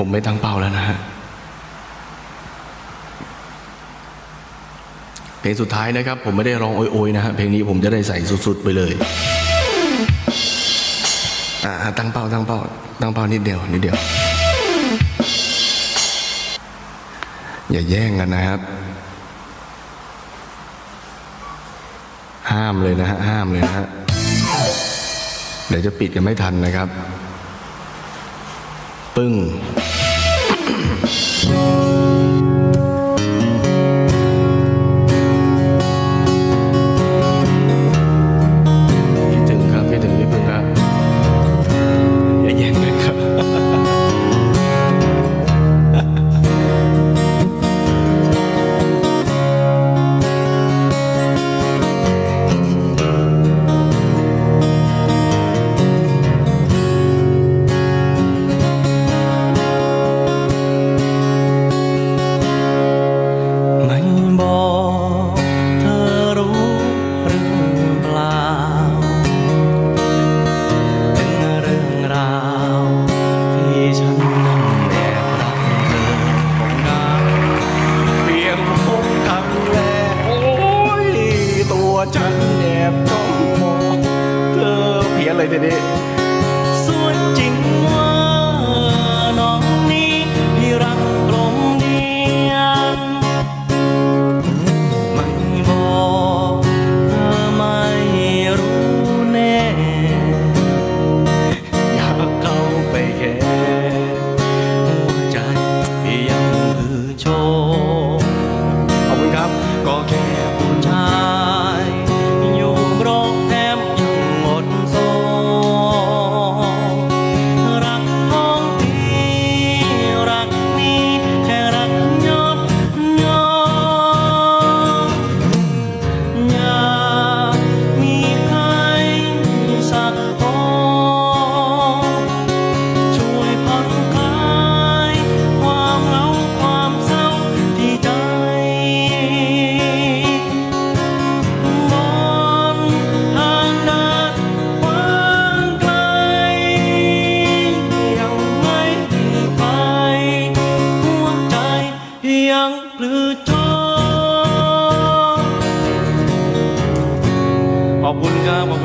ผมไม่ตั้งเป้าแล้วนะฮะ เพลงสุดท้ายนะครับ ผมไม่ได้ร้องโอยๆนะฮะ เพลงนี้ผมจะได้ใส่สุดๆไปเลย อ่าตั้งเป้าตั้งเป้า ตั้งเป้านิดเดียวนิดเดียว อย่าแย่งกันนะครับ ห้ามเลยนะฮะ ห้ามเลยนะฮะ เดี๋ยวจะปิดกันไม่ทันนะครับ ปึ้ง 你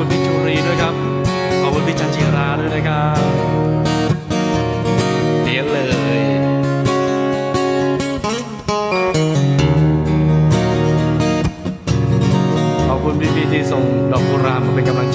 คุณพี่จุรีด้วยครับ ขอบคุณพี่จันจิราด้วยนะครับเดี๋ยวเลยขอบคุณพี่ๆที่ส่งดอกกุหลาบมาเป็นกำลัง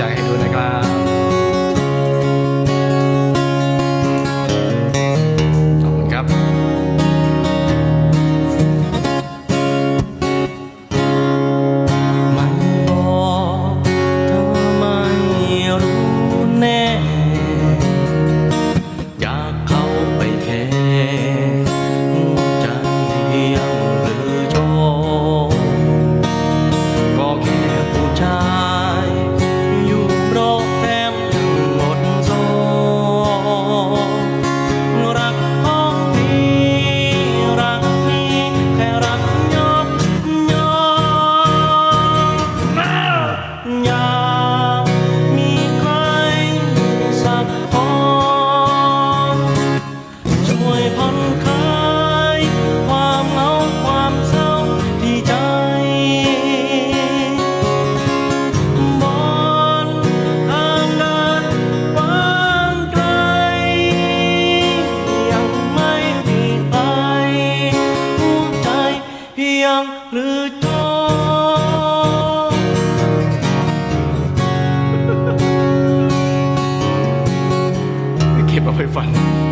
fun.